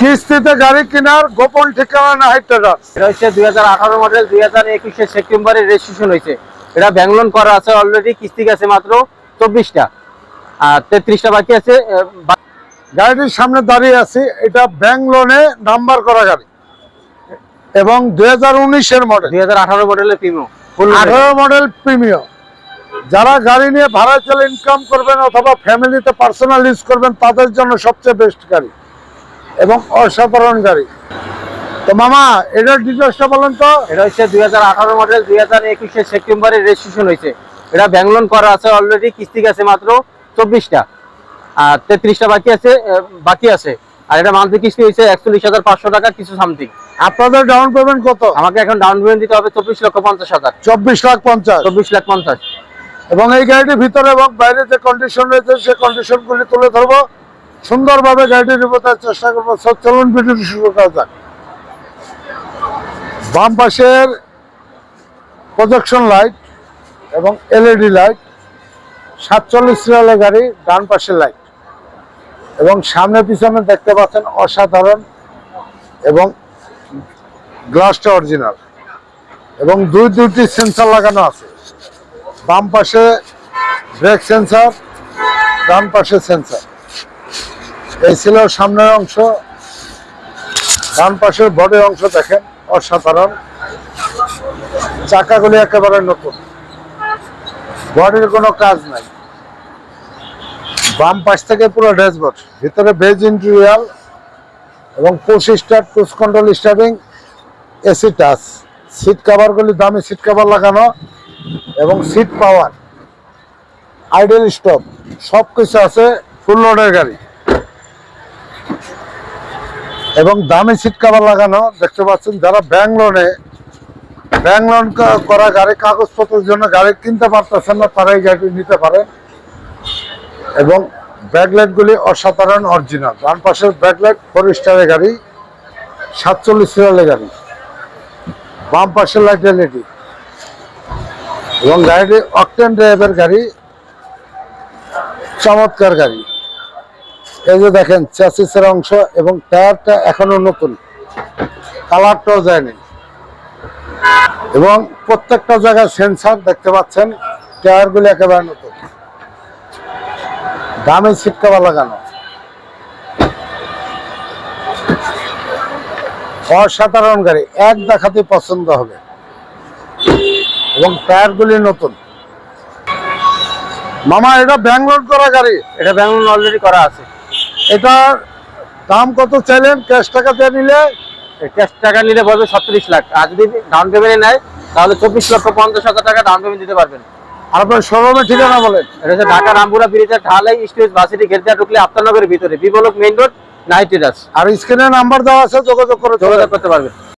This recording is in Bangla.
কিস্তিতে গাড়ি কেনার গোপন ঠিকানা না হাইট এটা হচ্ছে দুই হাজার আঠারো মডেল দুই হাজার একুশে সেপ্টেম্বরে রেজিস্ট্রেশন হয়েছে। এটা ব্যাংক লোন করা আছে অলরেডি কিস্তি গেছে মাত্র চব্বিশটা। আর তেত্রিশটা বাকি আছে গাড়িটির সামনে দাঁড়িয়ে আছি এটা ব্যাংক লোনে নাম্বার করা গাড়ি। এবং দুই হাজার উনিশের মডেল দুই হাজার আঠারো মডেলের প্রিমিয়াম আঠারো মডেল প্রিমিয়াম যারা গাড়ি নিয়ে ভাড়া চলে ইনকাম করবেন অথবা ফ্যামিলিতে পার্সোনাল ইউজ করবেন তাদের জন্য সবচেয়ে বেস্ট গাড়ি। এবং অসাধারণ গাড়ি তো মামা এটার ডিটেলসটা বলেন তো। এটা হচ্ছে দুই হাজার আঠারো মডেল দুই হাজার একুশে সেপ্টেম্বরে রেজিস্ট্রেশন হয়েছে। এটা ব্যাংক লোন করা আছে অলরেডি কিস্তি গেছে মাত্র চব্বিশটা। আর তেত্রিশটা বাকি আছে বাকি আছে। আর এটা মান্থলি কিস্তি হয়েছে একচল্লিশ হাজার পাঁচশো টাকা কিছু সামথিং আপনাদের ডাউন পেমেন্ট কত? আমাকে এখন ডাউন পেমেন্ট দিতে হবে চব্বিশ লক্ষ পঞ্চাশ হাজার। চব্বিশ লাখ পঞ্চাশ। চব্বিশ লাখ পঞ্চাশ। এবং এই গাড়িটির ভিতরে এবং বাইরে যে কন্ডিশন রয়েছে সেই কন্ডিশনগুলি তুলে ধরবো। সুন্দরভাবে গাড়িটি রিপোর্টার চেষ্টা করব। চলুন, ভিডিওটি শুরু করা যাক। বাম পাশের প্রজেকশন লাইট এবং এলইডি লাইট সাতচল্লিশ সিরিয়ালের গাড়ি, ডান পাশের লাইট এবং সামনে পিছনে দেখতে পাচ্ছেন অসাধারণ এবং গ্লাসটা অরিজিনাল এবং দুই, দুইটি সেন্সার লাগানো আছে। বাম পাশে ব্রেক সেন্সার ডান পাশে সেন্সার এই ছিল সামনের অংশ, ডান পাশের বডির অংশ দেখেন, অসাধারণ। চাকাগুলি একেবারে নতুন। বডির কোনো কাজ নাই। বাম পাশ থেকে পুরো ড্যাশবোর্ড, ভিতরে বেজ ইন্টেরিয়াল এবং start push control starting AC touch. Seat কাভারগুলি দামি সিট কাভার লাগানো এবং সিট পাওয়ার। আইডেল স্টপ সব কিছু আছে ফুল লোডের গাড়ি। এবং দামি সিট কাভার লাগানো, দেখতে পাচ্ছেন, যারা ব্যাংক লোনে ব্যাংক লোন করা গাড়ি, কাগজপত্রের জন্য গাড়ি কিনতে পারতেছেন না তারা এই গাড়িটি নিতে পারে। এবং ব্যাকলাইটগুলি অসাধারণ অরিজিনাল ডান পাশের ব্যাকলাইট ফোর স্টারের গাড়ি, সাতচল্লিশ সিরিয়ালের গাড়ি। বাম পাশের লাইট এলইডি এবং গাড়িটি অকটেন ড্রাইভের গাড়ি, চমৎকার গাড়ি। এই যে দেখেন চ্যাসিসের অংশ এবং টায়ারটা এখনও নতুন। কালারটাও যায়নি। এবং প্রত্যেকটা জায়গায় সেন্সার দেখতে পাচ্ছেন টায়ারগুলি একেবারে নতুন। দামি সিট কভার লাগানো। অসাধারণ গাড়ি, এক দেখাতে পছন্দ হবে। এবং টায়ারগুলি নতুন। মামা, এটা ব্যাঙ্গলোর করা গাড়ি? এটা ব্যাংক লোন অলরেডি করা আছে। এটার দাম কত চাইলেন? ক্যাশ টাকা দিয়ে নিলে? ক্যাশ টাকা নিলে বলবে সত্তিরিশ লাখ। আর যদি ডাউন পেমেন্টে নেয় তাহলে চব্বিশ লক্ষ পঞ্চাশ হাজার টাকা ডাউন পেমেন্ট দিতে পারবেন। আর আপনার শোরুমের ঠিকানা বলেন। এটা হচ্ছে ঢাকা রামপুরা ব্রিজের ঢালাই স্টেজ বাসিটি ঘেরতে ঢুকলে আফতারনগরের ভিতরে B block main road night রাস আর স্ক্রিনে নাম্বার দেওয়া আছে যোগাযোগ করে যোগাযোগ করতে পারবেন।